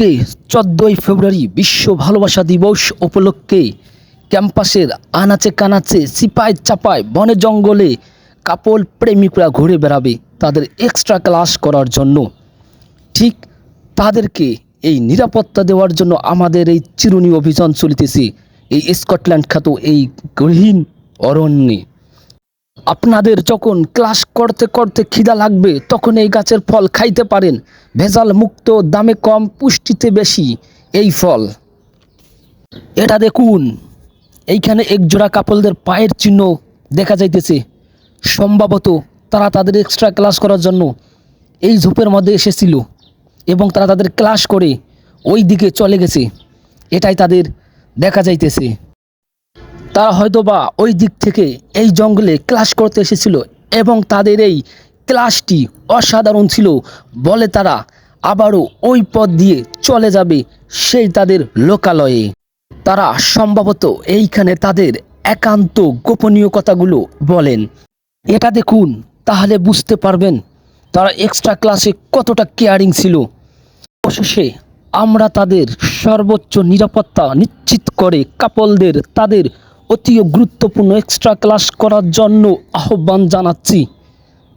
আজকে চোদ্দোই ফেব্রুয়ারি বিশ্ব ভালোবাসা দিবস উপলক্ষে ক্যাম্পাসের আনাচে কানাচে, সিপাই চাপায় বনে জঙ্গলে কাপল প্রেমিকরা ঘুরে বেড়াবে তাদের এক্সট্রা ক্লাস করার জন্য। ঠিক তাদেরকে এই নিরাপত্তা দেওয়ার জন্য আমাদের এই চিরুনি অভিযান চলিতেছে। এই স্কটল্যান্ড খ্যাত এই গহীন অরণ্যে। আপনাদের যখন ক্লাস করতে করতে খিদা লাগবে, তখন এই গাছের ফল খাইতে পারেন। ভেজাল মুক্ত, দামে কম, পুষ্টিতে বেশি এই ফল। এটা দেখুন, এইখানে একজোড়া কাপলদের পায়ের চিহ্ন দেখা যাইতেছে। সম্ভবত তারা তাদের এক্সট্রা ক্লাস করার জন্য এই ঝোপের মধ্যে এসেছিল এবং তারা তাদের ক্লাস করে ওই দিকে চলে গেছে। এটাই তাদের দেখা যাইতেছে। তারা হয়তোবা ওই দিক থেকে এই জঙ্গলে ক্লাস করতে এসেছিল এবং তাদের এই ক্লাসটি অসাধারণ ছিল বলে তারা আবারও ওই পথ দিয়ে চলে যাবে সেই তাদের লোকালয়ে। তারা সম্ভবত এইখানে তাদের একান্ত গোপনীয় কথাগুলো বলেন। এটা দেখুন, তাহলে বুঝতে পারবেন তারা এক্সট্রা ক্লাসে কতটা কেয়ারিং ছিল। অবশেষে আমরা তাদের সর্বোচ্চ নিরাপত্তা নিশ্চিত করে কাপলদের তাদের অতি গুরুত্বপূর্ণ এক্সট্রা ক্লাস করার জন্য আহ্বান জানাচ্ছি।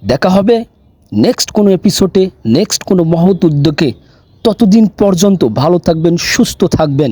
দেখা হবে নেক্সট কোনো এপিসোডে নেক্সট কোনো মহৎ উদ্যোগে। ততদিন পর্যন্ত ভালো থাকবেন, সুস্থ থাকবেন।